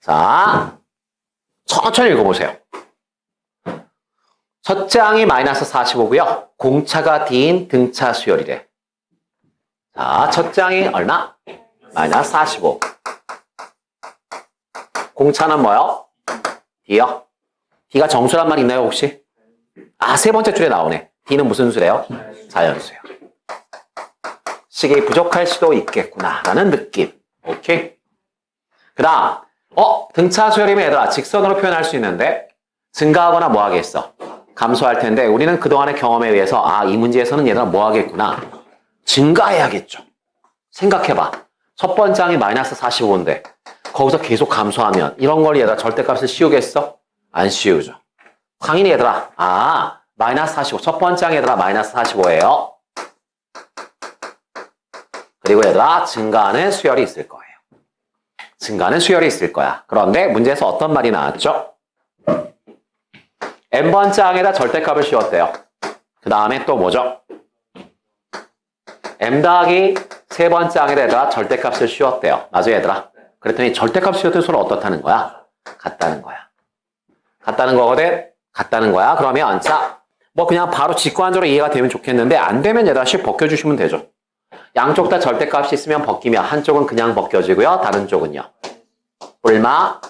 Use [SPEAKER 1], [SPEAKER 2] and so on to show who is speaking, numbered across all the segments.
[SPEAKER 1] 자, 천천히 읽어보세요. 첫 장이 마이너스 45고요. 공차가 D인 등차 수열이래. 자, 첫 장이 얼마? 마이너스 45. 공차는 뭐요? D요. D가 정수란 말 있나요, 혹시? 아, 세 번째 줄에 나오네. D는 무슨 수래요? 자연수요. 식이 부족할 수도 있겠구나. 라는 느낌. 오케이? 그 다음, 어, 등차 수열이면 얘들아, 직선으로 표현할 수 있는데, 증가하거나 뭐 하겠어? 감소할 텐데, 우리는 그동안의 경험에 의해서, 아, 이 문제에서는 얘들아 뭐 하겠구나? 증가해야겠죠. 생각해봐. 첫 번째 항이 마이너스 45인데, 거기서 계속 감소하면, 이런 걸 얘들아 절대값을 씌우겠어? 안 씌우죠. 당연히 얘들아, 아, 마이너스 45. 첫 번째 항 얘들아, 마이너스 45예요. 그리고 얘들아, 증가하는 수열이 있을 거예요. 증가하는 수열이 있을 거야. 그런데 문제에서 어떤 말이 나왔죠? n번째 항에다 절대값을 씌웠대요. 그 다음에 또 뭐죠? m 더하기 세 번째 항에다가 절대값을 씌웠대요. 맞아 얘들아? 그랬더니 절대값 씌웠던 수는 어떻다는 거야? 같다는 거야. 같다는 거거든? 같다는 거야. 그러면 자, 뭐 그냥 바로 직관적으로 이해가 되면 좋겠는데 안 되면 얘들아 씩 벗겨주시면 되죠. 양쪽 다 절대값이 있으면 벗기면 한쪽은 그냥 벗겨지고요. 다른 쪽은요. 얼마?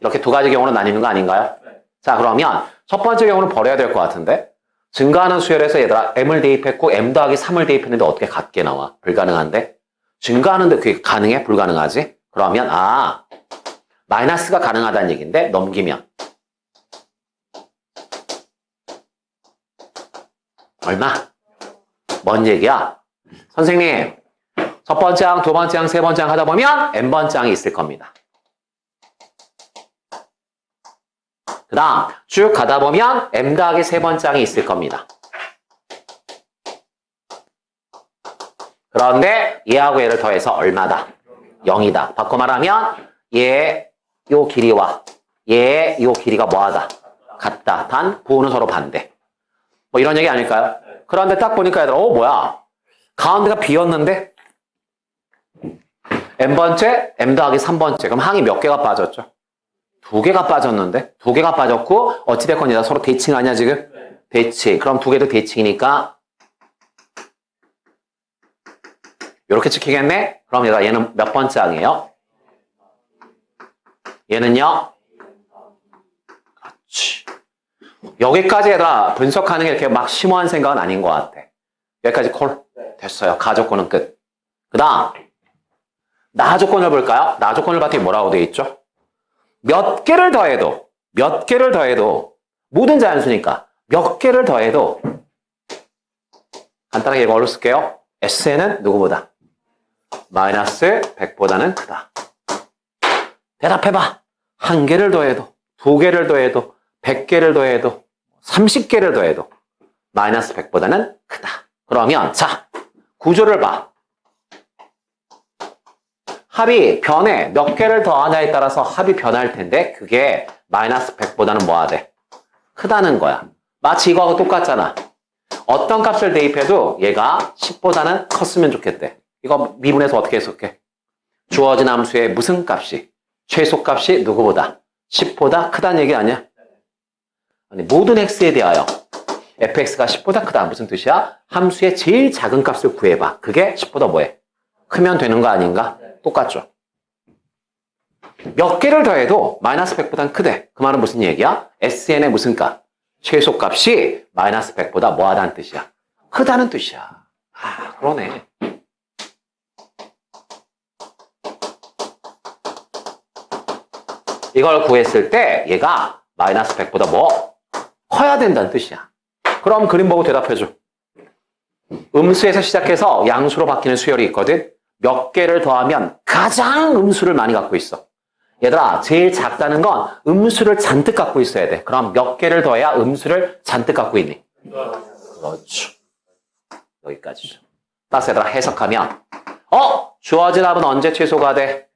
[SPEAKER 1] 이렇게 두 가지 경우로 나뉘는 거 아닌가요? 자 그러면 첫 번째 경우는 버려야 될 것 같은데 증가하는 수열에서 얘들아 m을 대입했고 m 더하기 3을 대입했는데 어떻게 같게 나와? 불가능한데? 증가하는데 그게 가능해? 불가능하지? 그러면 아 마이너스가 가능하다는 얘기인데 넘기면 얼마? 뭔 얘기야? 선생님, 첫 번째 항, 두 번째 항, 세 번째 항 하다 보면 n번째 항이 있을 겁니다. 그 다음, 쭉 가다 보면 m 더하기 세 번째 항이 있을 겁니다. 그런데 얘하고 얘를 더해서 얼마다? 0이다. 바꿔 말하면 얘 요 길이와 얘 요 길이가 뭐하다? 같다. 단 부호는 서로 반대. 뭐 이런 얘기 아닐까요? 그런데 딱 보니까 얘들아, 어, 뭐야? 가운데가 비었는데? n번째, m 더하기 3번째. 그럼 항이 몇 개가 빠졌죠? 두 개가 빠졌는데? 두 개가 빠졌고, 어찌됐건 얘가 서로 대칭하냐, 지금? 대칭. 그럼 두 개도 대칭이니까, 이렇게 찍히겠네? 그럼 얘가 얘는 몇 번째 항이에요? 얘는요? 그렇지. 여기까지 얘들아 분석하는 게 이렇게 막 심오한 생각은 아닌 것 같아. 여기까지 콜 됐어요. 가조건은 끝. 그 다음 나 조건을 볼까요? 나 조건을 봤더니 뭐라고 되어 있죠? 몇 개를 더해도 몇 개를 더해도 모든 자연수니까 몇 개를 더해도 간단하게 이걸로 쓸게요. S는 누구보다? 마이너스 100보다는 크다. 대답해봐. 한 개를 더해도, 두 개를 더해도, 100개를 더해도, 30개를 더해도 마이너스 100보다는 크다. 그러면 자, 구조를 봐. 합이 변해 몇 개를 더하냐에 따라서 합이 변할 텐데 그게 마이너스 100보다는 뭐가 돼? 크다는 거야. 마치 이거하고 똑같잖아. 어떤 값을 대입해도 얘가 10보다는 컸으면 좋겠대. 이거 미분해서 어떻게 해석해? 주어진 함수의 무슨 값이? 최소값이 누구보다? 10보다 크다는 얘기 아니야? 모든 x에 대하여 fx가 10보다 크다. 무슨 뜻이야? 함수의 제일 작은 값을 구해봐. 그게 10보다 뭐해? 크면 되는 거 아닌가? 똑같죠. 몇 개를 더해도 마이너스 100보다는 크대. 그 말은 무슨 얘기야? sn의 무슨 값? 최소값이 마이너스 100보다 뭐하다는 뜻이야? 크다는 뜻이야. 아, 그러네. 이걸 구했을 때 얘가 마이너스 100보다 뭐 커야 된다는 뜻이야. 그럼 그림 보고 대답해줘. 음수에서 시작해서 양수로 바뀌는 수열이 있거든. 몇 개를 더하면 가장 음수를 많이 갖고 있어. 얘들아, 제일 작다는 건 음수를 잔뜩 갖고 있어야 돼. 그럼 몇 개를 더해야 음수를 잔뜩 갖고 있니? 그렇죠. 여기까지죠. 따라서 얘들아, 해석하면 어? 주어진 합은 언제 최소가 돼?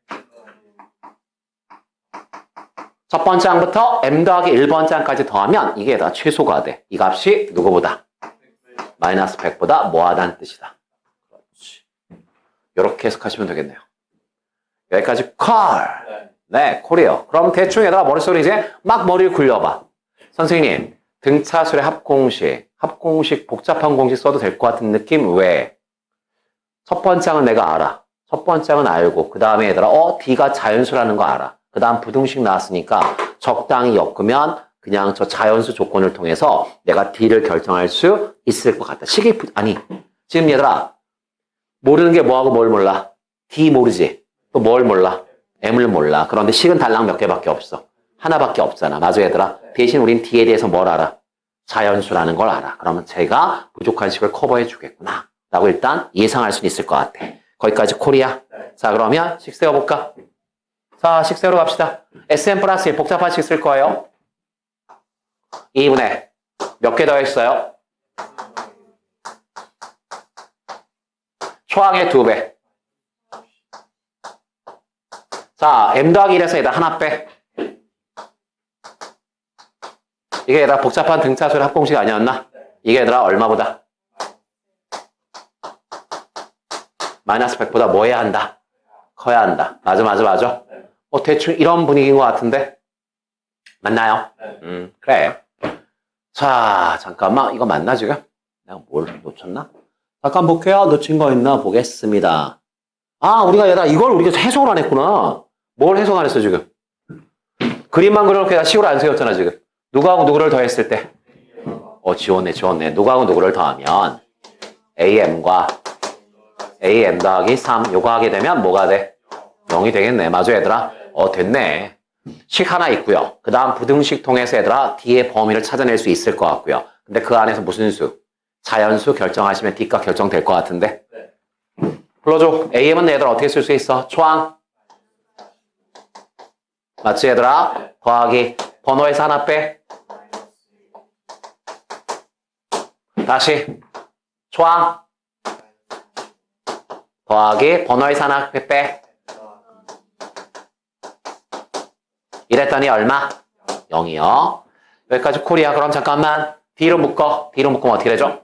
[SPEAKER 1] 첫 번째 항부터 m 더하기 1번째 항까지 더하면 이게 다 최소가 돼. 이 값이 누구보다? 마이너스 100보다 뭐하다는 뜻이다. 그렇지. 이렇게 해석하시면 되겠네요. 여기까지 콜. 네, 콜이요. 그럼 대충 얘들아 머릿속에 이제 막 머리를 굴려봐. 선생님, 등차술의 합공식, 합공식 복잡한 공식 써도 될 것 같은 느낌? 왜? 첫 번째는 내가 알아. 첫 번째는 알고 그 다음에 얘들아 어 D가 자연수라는 거 알아. 그 다음 부등식 나왔으니까 적당히 엮으면 그냥 저 자연수 조건을 통해서 내가 D를 결정할 수 있을 것 같다. 식이 부- 아니 지금 얘들아 모르는 게 뭐하고 뭘 몰라? D 모르지. 또 뭘 몰라? M을 몰라. 그런데 식은 달랑 몇 개밖에 없어. 하나밖에 없잖아. 맞아 얘들아. 대신 우린 D에 대해서 뭘 알아? 자연수라는 걸 알아. 그러면 제가 부족한 식을 커버해 주겠구나. 라고 일단 예상할 수는 있을 것 같아. 거기까지 콜이야. 자, 그러면 식 세워볼까? 자, 식 세우러 갑시다. SM 플러스 1 복잡한 식 쓸 거예요. 2분의 몇 개 더 했어요? 초항의 2배. 자, m 더하기 1에서 얘들 하나 빼. 이게 얘들아 복잡한 등차수의 합공식 아니었나? 이게 얘들아 얼마보다? 마이너스 100보다 뭐 해야 한다? 커야 한다. 맞아, 맞아, 맞아. 어, 대충 이런 분위기인 것 같은데? 맞나요? 음, 그래. 자, 잠깐만. 이거 맞나, 지금? 내가 뭘 놓쳤나? 잠깐 볼게요. 놓친 거 있나 보겠습니다. 아, 우리가 얘들아, 이걸 우리가 해석을 안 했구나. 뭘 해석 안 했어, 지금? 그림만 그려놓고 다 식으로 안 세웠잖아, 지금. 누구하고 누구를 더했을 때? 어, 지웠네, 지웠네. 누구하고 누구를 더하면 AM과 AM 더하기 3 요거 하게 되면 뭐가 돼? 0이 되겠네. 맞아 얘들아? 어 됐네. 식 하나 있고요. 그 다음 부등식 통해서 얘들아 D의 범위를 찾아낼 수 있을 것 같고요. 근데 그 안에서 무슨 수? 자연수 결정하시면 D가 결정될 것 같은데. 불러줘. AM은 얘들아 어떻게 쓸 수 있어? 초항. 맞지 얘들아? 더하기 번호에서 하나 빼. 다시 초항. 더하기 번호의 산악 빼. 이랬더니 얼마? 0이요. 여기까지 콜이야. 그럼 잠깐만. D로 묶어. D로 묶으면 어떻게 되죠?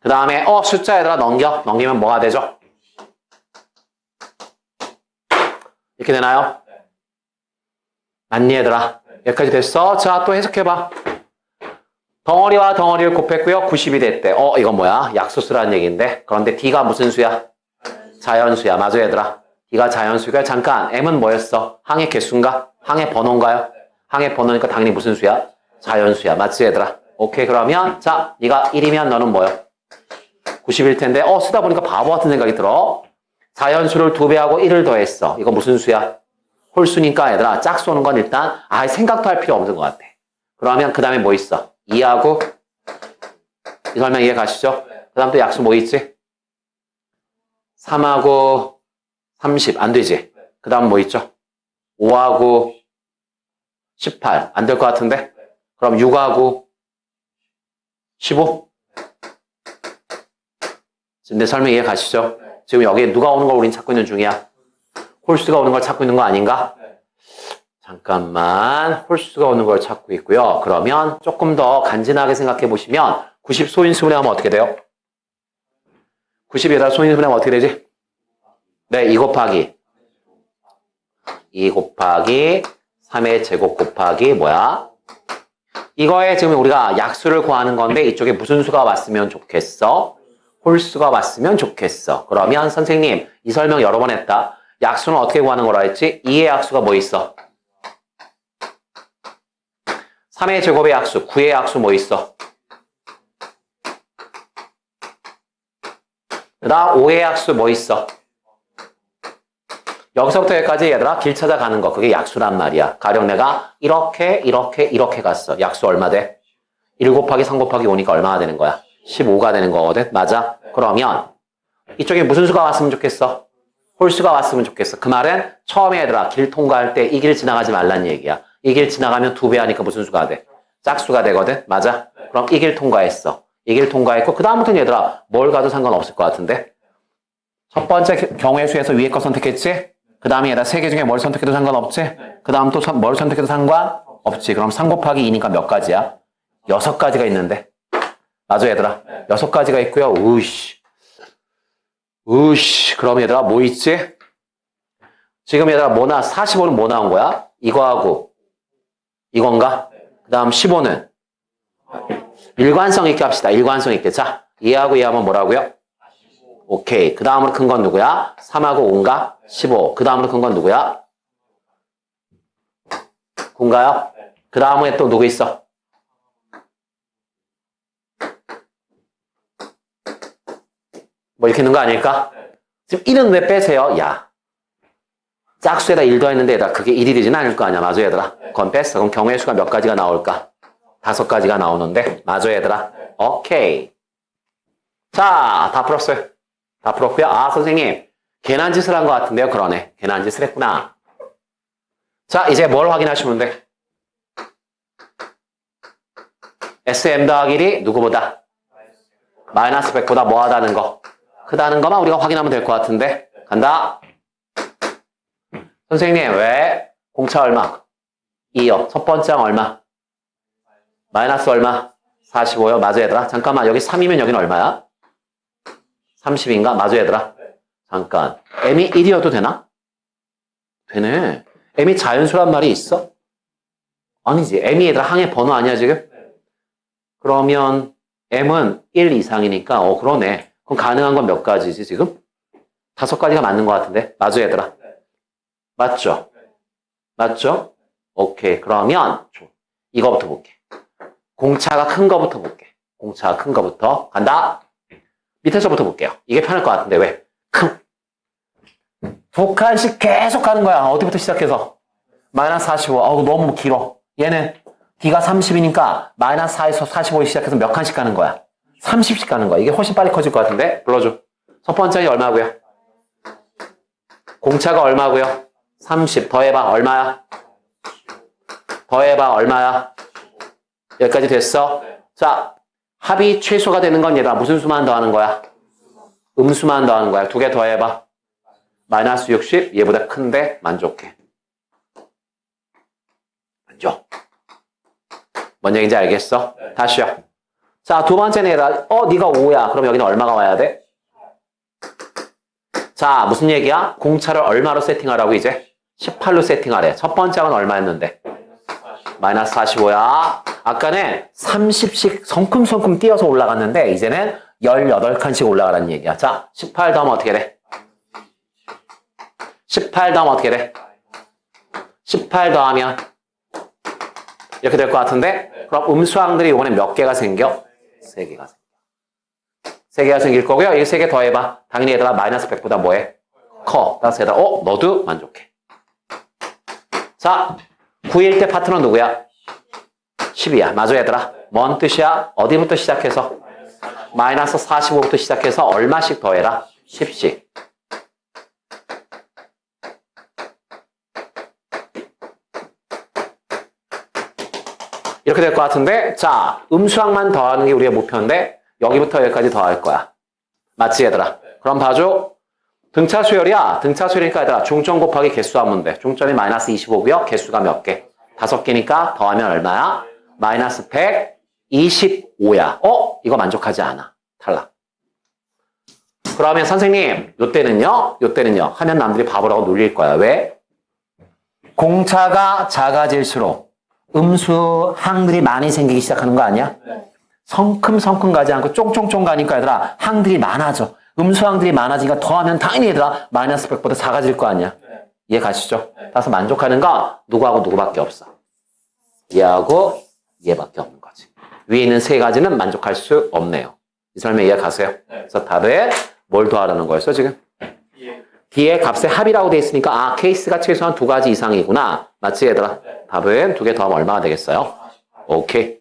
[SPEAKER 1] 그 다음에 어 숫자 얘들아 넘겨. 넘기면 뭐가 되죠? 이렇게 되나요? 맞니 얘들아? 여기까지 됐어? 자 또 해석해봐. 덩어리와 덩어리를 곱했고요. 90이 됐대. 어, 이건 뭐야? 약수수라는 얘기인데. 그런데 D가 무슨 수야? 자연수야. 맞아, 얘들아. D가 자연수가 잠깐, M은 뭐였어? 항의 개수인가? 항의 번호인가요? 항의 번호니까 당연히 무슨 수야? 자연수야. 맞지, 얘들아? 오케이, 그러면, 자, 네가 1이면 너는 뭐요? 90일 텐데, 어, 쓰다 보니까 바보 같은 생각이 들어. 자연수를 두 배하고 1을 더했어. 이거 무슨 수야? 홀수니까, 얘들아, 짝 쏘는 건 일단, 아, 생각도 할 필요 없는 것 같아. 그러면 그 다음에 뭐 있어? 2하고 이 설명 이해 가시죠? 그 다음 또 약수 뭐 있지? 3하고 30 안 되지? 그 다음 뭐 있죠? 5하고 18 안 될 것 같은데? 그럼 6하고 15? 지금 내 설명 이해 가시죠? 지금 여기에 누가 오는 걸 우린 찾고 있는 중이야? 홀수가 오는 걸 찾고 있는 거 아닌가? 잠깐만 홀수가 오는 걸 찾고 있고요. 그러면 조금 더 간지나게 생각해 보시면 90 소인수분해 하면 어떻게 돼요? 90에다 소인수분해 하면 어떻게 되지? 네, 2 곱하기 2 곱하기 3의 제곱 곱하기 뭐야? 이거에 지금 우리가 약수를 구하는 건데 이쪽에 무슨 수가 왔으면 좋겠어? 홀수가 왔으면 좋겠어. 그러면 선생님 이 설명 여러 번 했다. 약수는 어떻게 구하는 거라 했지? 2의 약수가 뭐 있어? 3의 제곱의 약수, 9의 약수 뭐 있어? 그 다음 5의 약수 뭐 있어? 여기서부터 여기까지 얘들아 길 찾아가는 거 그게 약수란 말이야. 가령 내가 이렇게 이렇게 이렇게 갔어. 약수 얼마 돼? 1 곱하기 3 곱하기 5니까 얼마가 되는 거야? 15가 되는 거거든. 맞아? 그러면 이쪽에 무슨 수가 왔으면 좋겠어? 홀수가 왔으면 좋겠어. 그 말은 처음에 얘들아 길 통과할 때 이 길 지나가지 말란 얘기야. 이 길 지나가면 두 배 하니까 무슨 수가 돼? 짝수가 되거든? 맞아? 그럼 이 길 통과했어. 이길 통과했고 그 다음부터는 얘들아 뭘 가도 상관없을 것 같은데? 첫 번째 겨- 경우의 수에서 위에 거 선택했지? 그 다음에 얘들아 세 개 중에 뭘 선택해도 상관없지? 그 다음 또 뭘 선택해도 상관없지. 그럼 3 곱하기 2니까 몇 가지야? 여섯 가지가 있는데. 맞아 얘들아. 여섯 가지가 있고요. 우씨. 으씨, 그럼 얘들아, 뭐 있지? 지금 얘들아, 뭐 나, 45는 뭐 나온 거야? 이거하고, 이건가? 그 다음 15는? 일관성 있게 합시다. 일관성 있게. 자, 얘하고 얘하면 뭐라고요? 오케이. 그 다음으로 큰 건 누구야? 3하고 5인가? 15. 그 다음으로 큰 건 누구야? 9인가요? 그 다음에 또 누구 있어? 뭐 이렇게 있는 거 아닐까? 지금 1은 왜 빼세요? 야. 짝수에다 1 더했는데 얘들아 그게 1이 되진 않을 거 아니야. 맞아 얘들아. 그건 뺐어. 그럼 경우의 수가 몇 가지가 나올까? 다섯 가지가 나오는데 맞아 얘들아. 오케이. 자, 다 풀었어요. 다 풀었고요. 아, 선생님. 괜한 짓을 한 것 같은데요. 그러네. 괜한 짓을 했구나. 자, 이제 뭘 확인하시면 돼? SM 더하기 1이 누구보다? 마이너스 100보다 뭐하다는 거? 크다는 거만 우리가 확인하면 될 것 같은데. 간다. 선생님, 왜? 공차 얼마? 2요. 첫 번째는 얼마? 마이너스 얼마? 45요. 맞아, 얘들아. 잠깐만, 여기 3이면 여기는 얼마야? 30인가? 맞아, 얘들아. 잠깐. m이 1이어도 되나? 되네. m이 자연수란 말이 있어? 아니지. m이 얘들아 항의 번호 아니야, 지금? 그러면 m은 1 이상이니까, 어, 그러네. 그럼 가능한 건 몇 가지지, 지금? 다섯 가지가 맞는 것 같은데? 맞아, 얘들아. 맞죠? 맞죠? 오케이. 그러면, 줘. 이거부터 볼게. 공차가 큰 거부터 볼게. 공차가 큰 거부터. 간다. 밑에서부터 볼게요. 이게 편할 것 같은데, 왜? 큰. 두 칸씩 계속 가는 거야. 어디부터 시작해서? 마이너스 45. 어우, 너무 길어. 얘는 D가 30이니까 마이너스 4에서 45에 시작해서 몇 칸씩 가는 거야? 30씩 가는 거야. 이게 훨씬 빨리 커질 것 같은데? 불러줘. 첫 번째가 얼마고요? 공차가 얼마고요? 30. 더해봐. 얼마야? 더해봐. 얼마야? 여기까지 됐어? 자, 합이 최소가 되는 건 얘가 무슨 수만 더하는 거야? 음수만 더하는 거야. 두 개 더해봐. 마이너스 60. 얘보다 큰데 만족해. 만족. 뭔 얘기인지 알겠어? 다시요. 자, 두 번째는 얘가, 어, 네가 5야. 그럼 여기는 얼마가 와야 돼? 자, 무슨 얘기야? 공차를 얼마로 세팅하라고 이제? 18로 세팅하래. 첫 번째 항은 얼마였는데? 마이너스 45야. 아까는 30씩 성큼성큼 뛰어서 올라갔는데, 이제는 18칸씩 올라가라는 얘기야. 자, 18 더하면 어떻게 돼? 18 더하면 어떻게 돼? 18 더하면 이렇게 될 것 같은데 그럼 음수항들이 이번에 몇 개가 생겨? 세 개가 생겨. 세 개가 생길 거고요. 이세개 더해봐. 당연히 얘들아 마이너스 100보다 뭐해? 커. 따라서 얘들아 어? 너도 만족해. 자, 9일 때 파트너 누구야? 10이야. 맞아 얘들아. 뭔 뜻이야? 어디부터 시작해서? 마이너스 45부터 시작해서 얼마씩 더해라? 10씩. 이렇게 될 것 같은데, 자, 음수항만 더하는 게 우리의 목표인데, 여기부터 여기까지 더할 거야. 맞지, 얘들아? 그럼 봐줘. 등차 수열이야. 등차 수열이니까 얘들아, 중점 곱하기 개수 하면 돼. 중점이 마이너스 25고요. 개수가 몇 개? 다섯 개니까 더하면 얼마야? 마이너스 125야. 어? 이거 만족하지 않아. 탈락. 그러면 선생님, 요때는요? 요때는요? 하면 남들이 바보라고 놀릴 거야. 왜? 공차가 작아질수록 음수 항들이 많이 생기기 시작하는 거 아니야? 성큼성큼 가지 않고 쫑쫑쫑 가니까 얘들아 항들이 많아져. 음수 항들이 많아지니까 더하면 당연히 얘들아 마이너스 100보다 작아질 거 아니야? 이해 가시죠? 따라서 만족하는 거 누구하고 누구밖에 없어. 얘하고 얘밖에 없는 거지. 위에 있는 세 가지는 만족할 수 없네요. 이 설명 이해 가세요? 그래서 답에 뭘 더하라는 거였어 지금? D의 값의 합이라고 돼 있으니까 아 케이스가 최소한 두 가지 이상이구나. 맞지 얘들아? 답은 두 개 더하면 얼마가 되겠어요? 오케이.